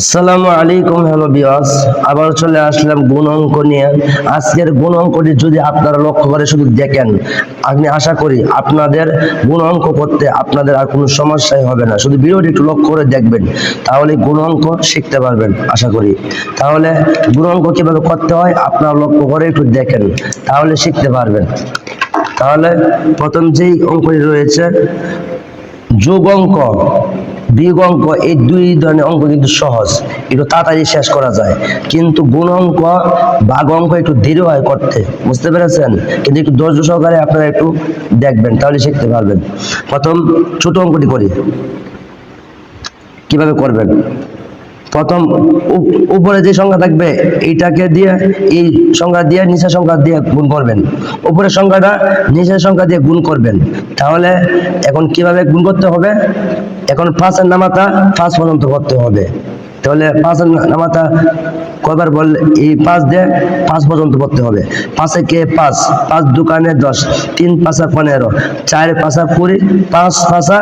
আসসালামু আলাইকুম, হ্যালো বিয়াস আবার চলে আসলাম গুণ অঙ্ক নিয়ে। আজকের গুণ অঙ্কটি যদি আপনারা লক্ষ্য করে শুধু দেখেন, আমি আশা করি আপনাদের গুণ অঙ্ক করতে আপনাদের আর কোনো সমস্যাই হবে না। শুধু ভিডিওটি একটু লক্ষ্য করে দেখবেন, তাহলে গুণ অঙ্ক শিখতে পারবেন, আশা করি। তাহলে গুণ অঙ্ক কীভাবে করতে হয় আপনারা লক্ষ্য করে একটু দেখেন, তাহলে শিখতে পারবেন। তাহলে প্রথম যেই অঙ্কটি রয়েছে, যোগ অঙ্ক। বিয়োগ অঙ্ক এই দুই ধরনের অঙ্ক কিন্তু সহজ। একটু তাড়াতাড়ি শেষ করা যায়। কিন্তু গুণ অঙ্ক ভাগ অঙ্ক একটু ধীরে হয় করতে, বুঝতে পেরেছেন? কিন্তু একটু ধৈর্য সহকারে আপনারা একটু দেখবেন, তাহলে শিখতে পারবেন। প্রথম ছোট অঙ্কটি করি। কীভাবে করবেন? প্রথম উপ- উপরে যে সংখ্যা থাকবে, এইটাকে দিয়ে, এই সংখ্যা দিয়ে, নিচের সংখ্যা দিয়ে গুণ করবেন। উপরের সংখ্যাটা নিচের সংখ্যা দিয়ে গুণ করবেন। তাহলে এখন কীভাবে গুণ করতে হবে? এখন পাঁচের নামাতা ফার্স্ট পর্যন্ত করতে হবে। তাহলে পাঁচের নামাতা কয়বার বললে এই পাঁচ দিয়ে পাঁচ পর্যন্ত পড়তে হবে। পাঁচে কে পাঁচ পাঁচ দোকানে দশ, তিন পাঁচা পনেরো, চার পাঁচা কুড়ি, পাঁচ পাঁচা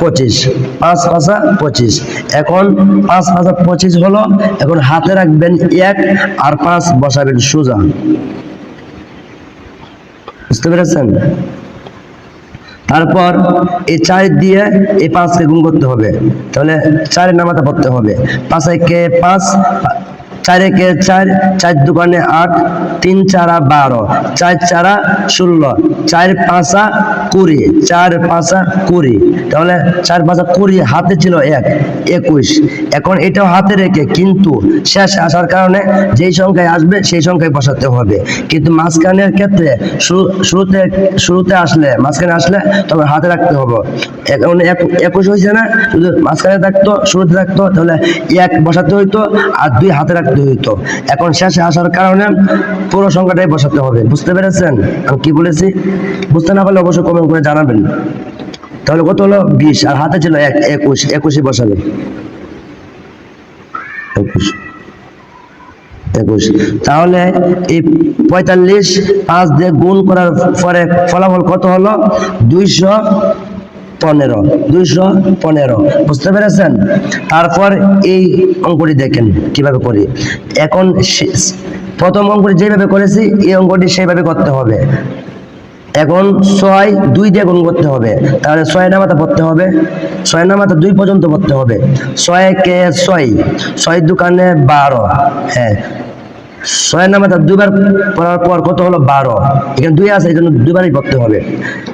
পঁচিশ, পাঁচ পাঁচা পঁচিশ। এখন পাঁচ পাঁচা পঁচিশ হলো, এখন হাতে রাখবেন এক আর পাঁচ বসাবেন সোজা। বুঝতে পেরেছেন? তারপর এই চার দিয়ে এই পাঁচকে গুণ করতে হবে। তাহলে চারের নামাতে পড়তে হবে। পাঁচে কে পাঁচ চারে কে চার? চার দোকানে আট, তিন চারা বারো, চার চারা ষোলো, চার পাঁচা কুড়ি, চার পাঁচা কুড়ি। তাহলে চার পাঁচা কুড়ি হাতে ছিল এক, একুশ। এখন এটাও হাতে রেখে কিন্তু শেষ আসার কারণে যেই সংখ্যায় আসবে সেই সংখ্যায় বসাতে হবে। কিন্তু মাঝখানের ক্ষেত্রে শুরু- শুরুতে শুরুতে আসলে, মাঝখানে আসলে তবে হাতে রাখতে হবে। এখন এক- একুশ হয়েছে না? শুধু মাঝখানে থাকতো, শুরুতে থাকতো, তাহলে এক বসাতে হইতো আর দুই হাতে রাখতে হইতো এখন শেষে আসার কারণে পুরো সংখ্যাটাই বসাতে হবে। বুঝতে পেরেছেন? আমি কি বলেছি? বুঝতে না পারলে অবশ্যই কমেন্ট করে জানাবেন। তাহলে কত হলো? বিশ। আর হাতে ছিল এক, একুশ। একুশই বসাবে একুশ। একুশ। তাহলে এই পঁয়তাল্লিশ পাঁচ দিয়ে গুণ করার পরে ফলাফল কত হলো? দুইশো পনেরো, দুইশো পনেরো। বুঝতে পেরেছেন? তারপর এই অঙ্কটি দেখেন কীভাবে করি। এখন প্রথম অঙ্কটি যেভাবে করেছি, এই অঙ্কটি সেইভাবে করতে হবে। এখন ছয় দুই দিয়ে গুণ করতে হবে। তাহলে ছয় নামাতে পড়তে হবে। ছয় নামাতে দুই পর্যন্ত পড়তে হবে। ছয় কে ছয়? ছয় দোকানে বারো। হ্যাঁ। ছয় নামাতে দুইবার পড়ার পর কত হলো? বারো। এখানে দুই আছে এই জন্য দুইবারই পড়তে হবে।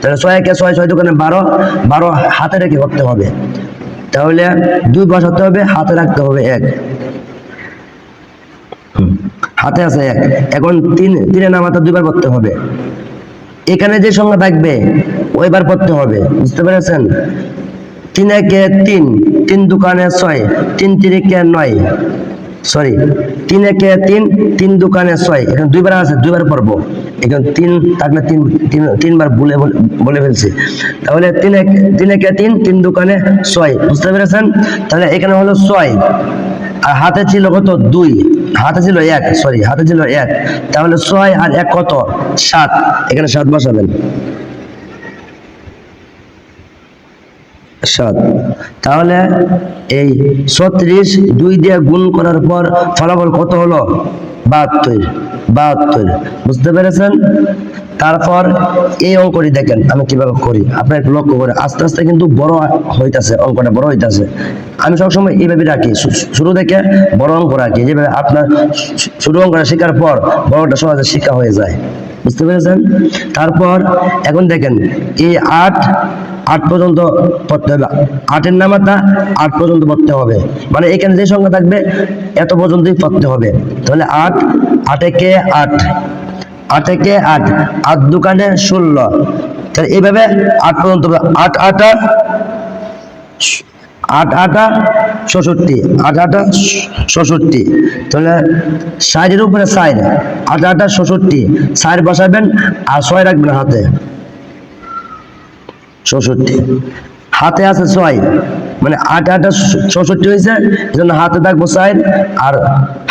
তাহলে ছয় কে ছয় ছয় দোকানে বারো। বারো হাতে রেখে করতে হবে। তাহলে দুই বসাতে হবে, হাতে রাখতে হবে এক। হাতে আছে এক। এখন তিন তিনে নামাতে দুইবার পড়তে হবে। এখানে যে সংখ্যা থাকবে, ওইবার পড়তে হবে। বুঝতে পেরেছেন? তিন একে তিন তিন দোকানে ছয়, তিন তিরিকে নয়। সরি তিন একে তিন তিন দোকানে ছয়। এখানে দুইবার আছে, দুইবার পড়ব। এখানে তিন থাকলে তিন তিন, তিনবার বলে বলে ফেলছি। তাহলে তিন এক তিন একে তিন তিন দোকানে ছয়। বুঝতে পেরেছেন? তাহলে এখানে হলো ছয়। আর হাতে ছিল কত? দুই। হাতে ছিল এক সরি হাতে ছিল এক। তাহলে ছয় আর এক কত? সাত। এখানে সাত বসাবেন। সাত। তাহলে এই ছত্রিশ দুই দিয়ে গুণ করার পর ফলাফল কত হলো? বাহাত্তর বাহাত্তর। বুঝতে পেরেছেন? তারপর এই অঙ্কটি দেখেন, আমি কীভাবে করি? আপনার একটু লক্ষ্য করে। আস্তে আস্তে কিন্তু বড় হইতাছে, অঙ্কটা বড় হইতাছে। আমি সবসময় এইভাবে রাখি শুরু থেকে বড় অঙ্ক রাখি। যেভাবে আপনার শু- ছোট অঙ্কটা শেখার পর বড়টা সহজে শিক্ষা হয়ে যায়। বুঝতে পেরেছেন? তারপর এখন দেখেন, এই আট আট পর্যন্ত পড়তে হবে। আটের নামাতা আট পর্যন্ত পড়তে হবে। মানে এখানে যে সংখ্যা থাকবে, এত পর্যন্তই পড়তে হবে। তাহলে আট, আটে কে আট? আটে কে আট? আট দোকানে ষোলো। তাহলে এইভাবে আট পর্যন্ত। আট, আটা আট আটা ষষট্টি আট আটা ষষট্টি তাহলে সাইডের উপরে সাইড আট আটা ষষট্টি সাইড বসাবেন আর ছয় রাখবেন হাতে। ষষট্টি হাতে আছে ছয় মানে আট আটা ষষট্টি হয়েছে, এজন্য হাতে থাকব সাইড আর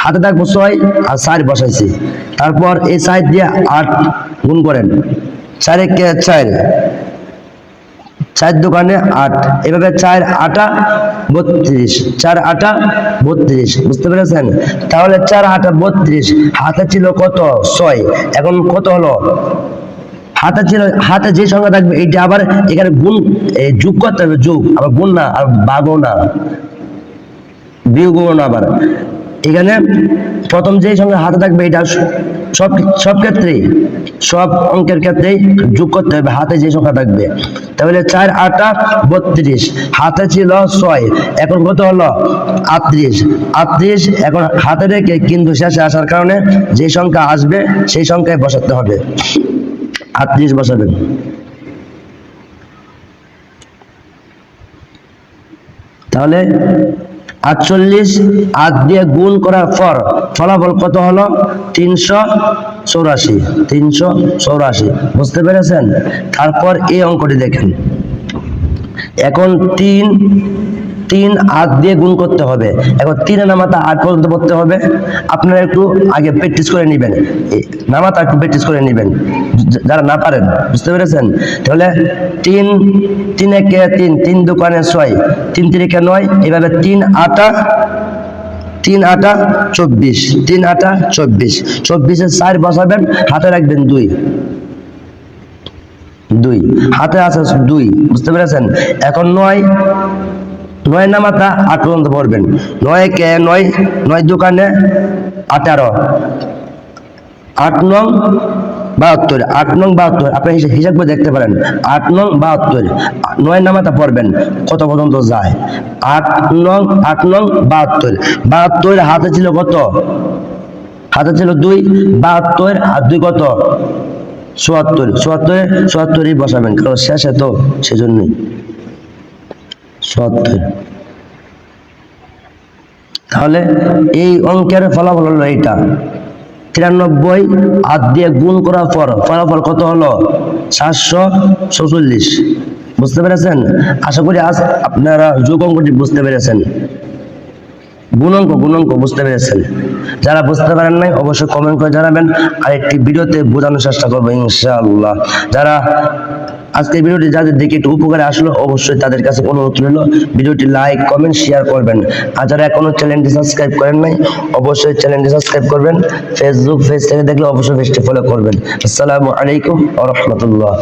হাতে থাকব ছয় আর সাইড বসাইছি। তারপর এই সাইড দিয়ে আট গুণ করেন। চারে চার। চার দোকানে আট। এভাবে চার আটা বত্রিশ, চার আটা বত্রিশ, বুঝতে পেরেছেন? তাহলে চার আটা বত্রিশ, হাতে ছিল কত? ছয়। এখন কত হলো? হাতে ছিল, হাতে যে সংখ্যা থাকবে, এইটা আবার এখানে গুণ যোগ করতে হবে, যোগ। আবার গুণ না, আর বাগও না। বিয়োগও না আবার। এখানে প্রথম যেই সংখ্যা হাতে থাকবে এটা সব সব ক্ষেত্রেই, সব অঙ্কের ক্ষেত্রেই যোগ করতে হবে হাতে যে সংখ্যা থাকবে। তাহলে চার আটা, বত্রিশ, হাতে ছিল ছয়, এখন কত হলো? আটত্রিশ। আটত্রিশ এখন হাতে রেখে কিন্তু শেষে আসার কারণে যে সংখ্যা আসবে সেই সংখ্যায় বসাতে হবে। আটত্রিশ বসাবেন। তাহলে আটচল্লিশ, আট দিয়ে গুণ করার পর ফলাফল কত হলো? তিনশো চৌরাশি তিনশো চৌরাশি। বুঝতে পেরেছেন? তারপর এই অঙ্কটি দেখেন। এখন তিন তিন আট দিয়ে গুণ করতে হবে। এখন তিনে নামাতা আট পর্যন্ত পড়তে হবে। আপনারা একটু আগে প্র্যাকটিস করে নেবেন। নামাতা একটু প্র্যাকটিস করে নেবেন। যারা না পারেন, বুঝতে পেরেছেন? তাহলে তিন তিন একে তিন তিন দোকানে ছয়, তিন তিরিকে নয়, এভাবে তিন আটা তিন আটা চব্বিশ, তিন আটা চব্বিশ। চব্বিশে চার বসাবেন, হাতে রাখবেন দুই। দুই। হাতে আছে দুই, বুঝতে পেরেছেন? এখন নয় নয় নামাতা আট পর্যন্ত পড়বেন। নয় কে, নয় নয় দোকানে আঠারো। আট নং বাহাত্তর, আট নং বাহাত্তর, আপনি হিসা- হিসাব করে দেখতে পারেন। আট নং বাহাত্তর, নয় নামাতা পড়বেন, কত পর্যন্ত যায়? আট নং আট নং বাহাত্তর বাহাত্তর হাতে ছিল কত? হাতে ছিল দুই, বাহাত্তর আর দুই কত? চুয়াত্তর, চুয়াত্তরে, চুয়াত্তরই বসাবেন, কারণ শেষে তো সেজন্যই। তাহলে এই অঙ্কের ফলাফল হলো এইটা। তিরানব্বই আট দিয়ে গুণ করার পর ফলাফল কত হলো? সাতশো চৌচল্লিশ। বুঝতে পেরেছেন? আশা করি আজ আপনারা যোগ অঙ্কটি বুঝতে পেরেছেন। গুণাঙ্ক গুণাঙ্ক বুঝতে পেরেছেন? যারা বুঝতে পারেন নাই, অবশ্যই কমেন্ট করে জানাবেন। আর একটি ভিডিওতে বোঝানোর চেষ্টা করব ইনশাআল্লাহ। যারা আজকে ভিডিওটি যাদের দেখে একটু উপকারে আসলো, অবশ্যই তাদের কাছে অনুরোধ রইল, ভিডিওটি লাইক কমেন্ট শেয়ার করবেন। আর যারা এখনও চ্যানেলটি সাবস্ক্রাইব করেন নাই, অবশ্যই চ্যানেলটি সাবস্ক্রাইব করবেন। ফেসবুক পেজ থেকে দেখলে অবশ্যই পেজটি ফলো করবেন। আসসালামু আলাইকুম ওয়া রাহমাতুল্লাহ।